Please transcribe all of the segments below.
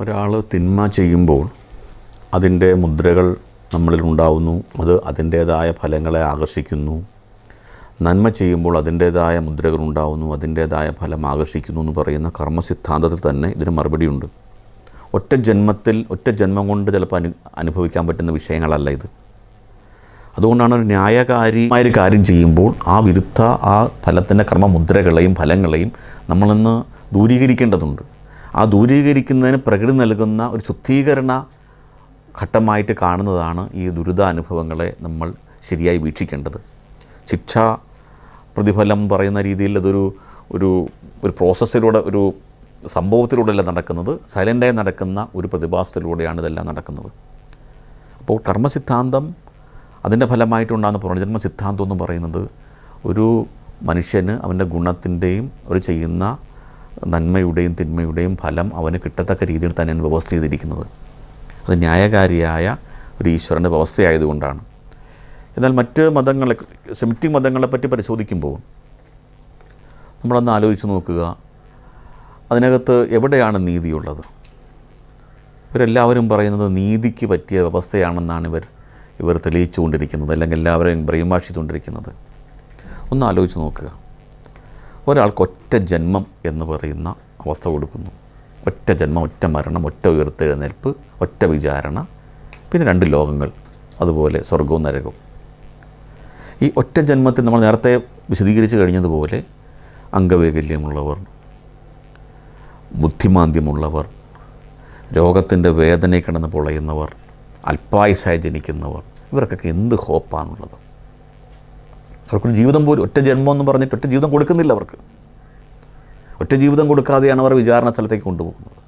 ഒരാൾ തിന്മ ചെയ്യുമ്പോൾ അതിന്റെ മുദ്രകൾ നമ്മളിൽ ഉണ്ടാവുന്നു. അത് അതിന്റേതായ ഫലങ്ങളെ ആകർഷിക്കുന്നു. നന്മ ചെയ്യുമ്പോൾ അതിന്റേതായ മുദ്രകൾ ഉണ്ടാവുന്നു. അതിന്റേതായ ഫലം ആകർഷിക്കുന്നു എന്ന് പറയുന്ന കർമ്മസിദ്ധാന്തത്തിൽ തന്നെ ഇതിന് മറുപടിയുണ്ട്. ഒറ്റ ജന്മത്തിൽ ഒറ്റ ജന്മം കൊണ്ട് ചിലപ്പോൾ അനു അനുഭവിക്കാൻ പറ്റുന്ന വിഷയങ്ങളല്ല ഇത്. അതുകൊണ്ടാണ് ഒരു ന്യായകാരിമായ ഒരു കാര്യം ചെയ്യുമ്പോൾ ആ വിരുദ്ധ ആ ഫലത്തിന്റെ കർമ്മമുദ്രകളെയും ഫലങ്ങളെയും നമ്മളിന്ന് ദൂരീകരിക്കേണ്ടതുണ്ട്. ആ ദൂരീകരിക്കുന്നതിന് പ്രകൃതി നൽകുന്ന ഒരു ശുദ്ധീകരണ ഘട്ടമായിട്ട് കാണുന്നതാണ് ഈ ദുരിതാനുഭവങ്ങളെ നമ്മൾ ശരിയായി വീക്ഷിക്കേണ്ടത്. ശിക്ഷ പ്രതിഫലം പറയുന്ന രീതിയിൽ അതൊരു ഒരു ഒരു പ്രോസസ്സിലൂടെ ഒരു സംഭവത്തിലൂടെയല്ല നടക്കുന്നത്. സൈലന്റായി നടക്കുന്ന ഒരു പ്രതിഭാസത്തിലൂടെയാണ് ഇതെല്ലാം നടക്കുന്നത്. അപ്പോൾ കർമ്മസിദ്ധാന്തം അതിന്റെ ഫലമായിട്ടുണ്ടാകുന്ന പുനർജന്മ സിദ്ധാന്തം എന്ന് പറയുന്നത് ഒരു മനുഷ്യന് അവന്റെ ഗുണത്തിന്റെയും ഒരു ചെയ്യുന്ന നന്മയുടെയും തിന്മയുടെയും ഫലം അവന് കിട്ടത്തക്ക രീതിയിൽ തന്നെയാണ് വ്യവസ്ഥ ചെയ്തിരിക്കുന്നത്. അത് ന്യായകാരിയായ ഒരു ഈശ്വരന്റെ വ്യവസ്ഥയായതുകൊണ്ടാണ്. എന്നാൽ മറ്റ് മതങ്ങളെ സെമിറ്റിക് മതങ്ങളെപ്പറ്റി പരിശോധിക്കുമ്പോൾ നമ്മളൊന്ന് ആലോചിച്ച് നോക്കുക. അതിനകത്ത് എവിടെയാണ് നീതിയുള്ളത്? ഇവരെല്ലാവരും പറയുന്നത് നീതിക്ക് പറ്റിയ വ്യവസ്ഥയാണെന്നാണ് ഇവർ ഇവർ തെളിയിച്ചുകൊണ്ടിരിക്കുന്നത് അല്ലെങ്കിൽ എല്ലാവരെയും ബ്രെയിൻ വാഷ് ചെയ്തുകൊണ്ടിരിക്കുന്നത്. ഒന്ന് ആലോചിച്ച് നോക്കുക. ഒരാൾക്ക് ഒറ്റ ജന്മം എന്ന് പറയുന്ന അവസ്ഥ കൊടുക്കുന്നു. ഒറ്റ ജന്മം ഒറ്റ മരണം ഒറ്റ ഉയർത്തെഴുന്നേൽപ്പ് ഒറ്റ വിചാരണ പിന്നെ രണ്ട് ലോകങ്ങൾ അതുപോലെ സ്വർഗവും നരകവും. ഈ ഒറ്റ ജന്മത്തിൽ നമ്മൾ നേരത്തെ വിശദീകരിച്ച് കഴിഞ്ഞതുപോലെ അംഗവൈകല്യമുള്ളവർ ബുദ്ധിമാന്ദ്യമുള്ളവർ രോഗത്തിന്റെ വേദനയെ കിടന്ന് പൊളയുന്നവർ അല്പായുസായി ജനിക്കുന്നവർ ഇവർക്കൊക്കെ എന്ത് ഹോപ്പാണുള്ളത്? അവർക്കൊരു ജീവിതം പോലും ഒറ്റ ജന്മം എന്ന് പറഞ്ഞിട്ട് ഒറ്റ ജീവിതം കൊടുക്കുന്നില്ല അവർക്ക്. ഒറ്റ ജീവിതം കൊടുക്കാതെയാണ് അവർ വിചാരണ സ്ഥലത്തേക്ക് കൊണ്ടുപോകുന്നത്.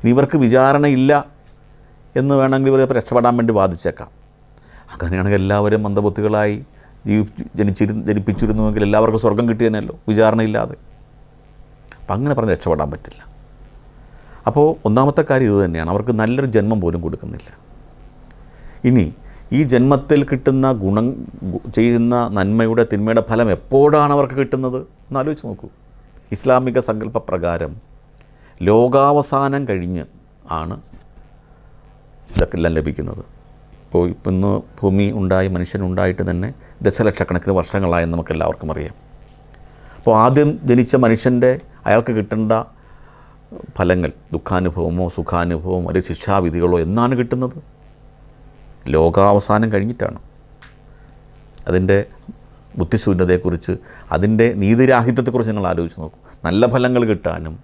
ഇനി ഇവർക്ക് വിചാരണയില്ല എന്ന് വേണമെങ്കിൽ ഇവർ രക്ഷപ്പെടാൻ വേണ്ടി ബാധിച്ചേക്കാം അങ്ങനെയാണെങ്കിൽ എല്ലാവരും മന്ദബുദ്ധികളായി ജീവി ജനിച്ചിരു ജനിപ്പിച്ചിരുന്നുവെങ്കിൽ എല്ലാവർക്കും സ്വർഗം കിട്ടിയതന്നെയല്ലോ വിചാരണയില്ലാതെ അപ്പം അങ്ങനെ പറഞ്ഞ് രക്ഷപ്പെടാൻ പറ്റില്ല. അപ്പോൾ ഒന്നാമത്തെ കാര്യം ഇത് തന്നെയാണ് അവർക്ക് നല്ലൊരു ജന്മം പോലും കൊടുക്കുന്നില്ല. ഇനി ഈ ജന്മത്തിൽ കിട്ടുന്ന ഗുണം ചെയ്യുന്ന നന്മയുടെ തിന്മയുടെ ഫലം എപ്പോഴാണ് അവർക്ക് കിട്ടുന്നത്? എന്ന് ആലോചിച്ച് നോക്കൂ. ഇസ്ലാമിക സങ്കല്പപ്രകാരം ലോകാവസാനം കഴിഞ്ഞ് ആണ് ഇതൊക്കെല്ലാം ലഭിക്കുന്നത്. ഇപ്പോൾ ഇപ്പം ഇന്ന് ഭൂമി ഉണ്ടായി മനുഷ്യനുണ്ടായിട്ട് തന്നെ ദശലക്ഷക്കണക്കിന് വർഷങ്ങളായെന്ന് നമുക്ക് എല്ലാവർക്കും അറിയാം. അപ്പോൾ ആദ്യം ജനിച്ച മനുഷ്യന്റെ അയാൾക്ക് കിട്ടേണ്ട ഫലങ്ങൾ ദുഃഖാനുഭവമോ സുഖാനുഭവമോ അല്ലെങ്കിൽ ശിക്ഷാവിധികളോ എന്നാണ് കിട്ടുന്നത്? ലോകാവസാനം കഴിഞ്ഞിട്ടാണ്. അതിന്റെ ബുദ്ധിശൂന്യതയെക്കുറിച്ച് അതിന്റെ നീതിരാഹിത്യത്തെക്കുറിച്ച് നിങ്ങൾ ആലോചിച്ച് നോക്കും. നല്ല ഫലങ്ങൾ കിട്ടാനും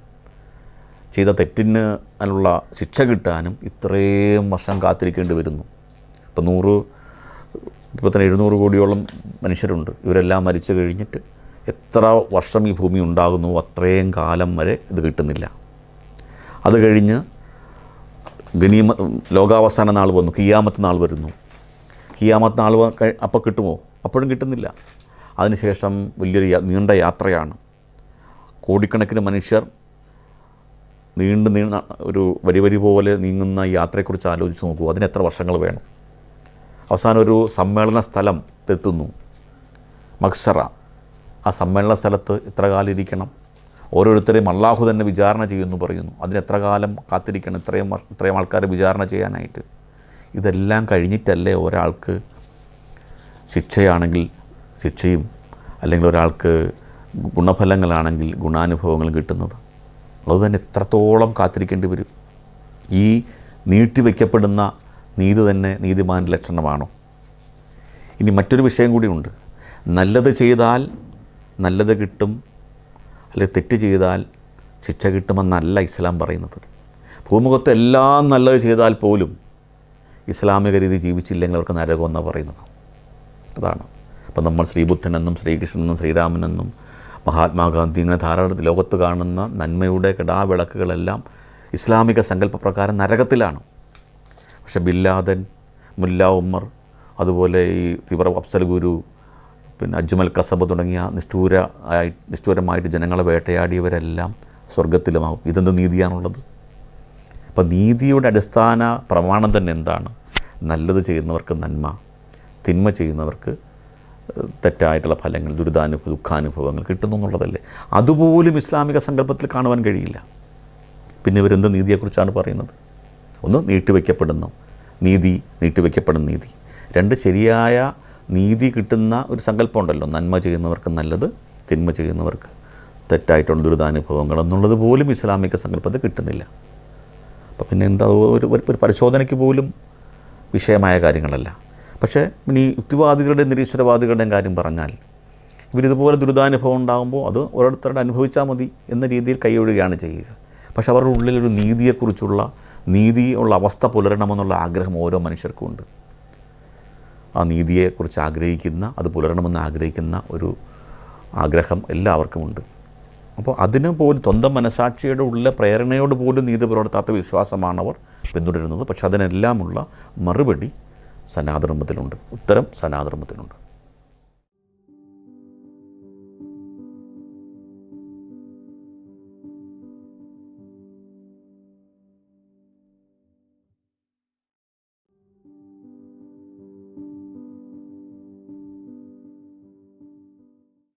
ചെയ്ത തെറ്റിന് അതിനുള്ള ശിക്ഷ കിട്ടാനും ഇത്രയും വർഷം കാത്തിരിക്കേണ്ടി വരുന്നു. ഇപ്പോൾ നൂറ് ഇപ്പോൾ തന്നെ എഴുന്നൂറ് കോടിയോളം മനുഷ്യരുണ്ട്. ഇവരെല്ലാം മരിച്ചു കഴിഞ്ഞിട്ട് എത്ര വർഷം ഈ ഭൂമി ഉണ്ടാകുന്നു അത്രയും കാലം വരെ ഇത് കിട്ടുന്നില്ല. അത് കഴിഞ്ഞ് ഗനീമ ലോകാവസാന നാൾ വന്നു കിയാമത്ത് നാൾ വരുന്നു. കിയാമത്ത് നാൾ അപ്പോൾ കിട്ടുമോ? അപ്പോഴും കിട്ടുന്നില്ല. അതിനുശേഷം വലിയൊരു നീണ്ട യാത്രയാണ്. കോടിക്കണക്കിന് മനുഷ്യർ നീണ്ടു നീണ്ട ഒരു വരി വരി പോലെ നീങ്ങുന്ന യാത്രയെക്കുറിച്ച് ആലോചിച്ച് നോക്കൂ. അതിന് എത്ര വർഷങ്ങൾ വേണം? അവസാനം ഒരു സമ്മേളന സ്ഥലം മക്സറ. ആ സമ്മേളന സ്ഥലത്ത് എത്ര കാലം ഇരിക്കണം ഓരോരുത്തരെയും അള്ളാഹു തന്നെ വിചാരണ ചെയ്യുമെന്ന് പറയുന്നു. അതിന് എത്ര കാലം കാത്തിരിക്കണം? ഇത്രയും ഇത്രയും ആൾക്കാരെ വിചാരണ ചെയ്യാനായിട്ട്. ഇതെല്ലാം കഴിഞ്ഞിട്ടല്ലേ ഒരാൾക്ക് ശിക്ഷയാണെങ്കിൽ ശിക്ഷയും അല്ലെങ്കിൽ ഒരാൾക്ക് ഗുണഫലങ്ങളാണെങ്കിൽ ഗുണാനുഭവങ്ങളും കിട്ടുന്നത്. അതുതന്നെ എത്രത്തോളം കാത്തിരിക്കേണ്ടി വരും? ഈ നീട്ടിവെക്കപ്പെടുന്ന നീതി തന്നെ നീതിമാന്റെ ലക്ഷണമാണോ? ഇനി മറ്റൊരു വിഷയം കൂടിയുണ്ട് നല്ലത് ചെയ്താൽ നല്ലത് കിട്ടും അല്ലെങ്കിൽ തെറ്റ് ചെയ്താൽ ശിക്ഷ കിട്ടുമെന്നല്ല ഇസ്ലാം പറയുന്നത്. ഭൂമുഖത്ത് എല്ലാം നല്ലത് ചെയ്താൽ പോലും ഇസ്ലാമിക രീതി ജീവിച്ചില്ലെങ്കിൽ അവർക്ക് നരകമെന്നാണ് പറയുന്നത്. അതാണ്. അപ്പം നമ്മൾ ശ്രീബുദ്ധനെന്നും ശ്രീകൃഷ്ണനെന്നും ശ്രീരാമനെന്നും മഹാത്മാഗാന്ധി ഇങ്ങനെ ധാരാളം ലോകത്ത് കാണുന്ന നന്മയുടെ കിടാവിളക്കുകളെല്ലാം ഇസ്ലാമിക സങ്കല്പപ്രകാരം നരകത്തിലാണ്. പക്ഷെ ബില്ലാദൻ മുല്ല ഉമ്മർ അതുപോലെ ഈ തീവ്ര അഫ്സൽ ഗുരു പിന്നെ അജ്മൽ കസബ് തുടങ്ങിയ നിഷ്ഠൂര ആയി നിഷ്ഠൂരമായിട്ട് ജനങ്ങളെ വേട്ടയാടിയവരെല്ലാം സ്വർഗത്തിലുമാകും ഇതെന്ത് നീതിയാണുള്ളത്? അപ്പം നീതിയുടെ അടിസ്ഥാന പ്രമാണം തന്നെ എന്താണ്? നല്ലത് ചെയ്യുന്നവർക്ക് നന്മ തിന്മ ചെയ്യുന്നവർക്ക് തെറ്റായിട്ടുള്ള ഫലങ്ങൾ ദുരിതാനുഭവ ദുഃഖാനുഭവങ്ങൾ കിട്ടുന്നു എന്നുള്ളതല്ലേ? അതുപോലും ഇസ്ലാമിക സങ്കല്പത്തിൽ കാണുവാൻ കഴിയില്ല. പിന്നെ ഇവരെന്ത് നീതിയെക്കുറിച്ചാണ് പറയുന്നത്? ഒന്ന് നീട്ടിവെക്കപ്പെടുന്നു. നീതി നീട്ടിവെക്കപ്പെടുന്ന നീതി. രണ്ട് ശരിയായ നീതി കിട്ടുന്ന ഒരു സങ്കല്പം ഉണ്ടല്ലോ നന്മ ചെയ്യുന്നവർക്ക് നല്ലത് തിന്മ ചെയ്യുന്നവർക്ക് തെറ്റായിട്ടുള്ള ദുരിതാനുഭവങ്ങൾ എന്നുള്ളത് പോലും ഇസ്ലാമിക സങ്കല്പത്തിൽ കിട്ടുന്നില്ല. അപ്പോൾ പിന്നെ എന്താ ഒരു ഒരു- പരിശോധനയ്ക്ക് പോലും വിഷയമായ കാര്യങ്ങളല്ല. പക്ഷേ ഇനി യുക്തിവാദികളുടെയും നിരീശ്വരവാദികളുടെയും കാര്യം പറഞ്ഞാൽ ഇവരിതുപോലെ ദുരിതാനുഭവം ഉണ്ടാകുമ്പോൾ അത് ഓരോരുത്തരുടെ അനുഭവിച്ചാൽ മതി എന്ന രീതിയിൽ കൈയൊഴുകയാണ് ചെയ്യുക. പക്ഷെ അവരുടെ ഉള്ളിലൊരു നീതിയെക്കുറിച്ചുള്ള നീതിയുള്ള അവസ്ഥ പുലരണമെന്നുള്ള ആഗ്രഹം ഓരോ മനുഷ്യർക്കും ഉണ്ട്. ആ നീതിയെക്കുറിച്ച് ആഗ്രഹിക്കുന്ന അത് പുലരണമെന്ന് ആഗ്രഹിക്കുന്ന ഒരു ആഗ്രഹം എല്ലാവർക്കുമുണ്ട്. അപ്പോൾ അതിന് പോലും സ്വന്തം മനസാക്ഷിയുടെ ഉള്ള പ്രേരണയോട് പോലും നീതി പുലർത്താത്ത വിശ്വാസമാണ് അവർ പിന്തുടരുന്നത്. പക്ഷെ അതിനെല്ലാമുള്ള മറുപടി സനാതർമ്മത്തിലുണ്ട് ഉത്തരം സനാതനമത്തിലുണ്ട്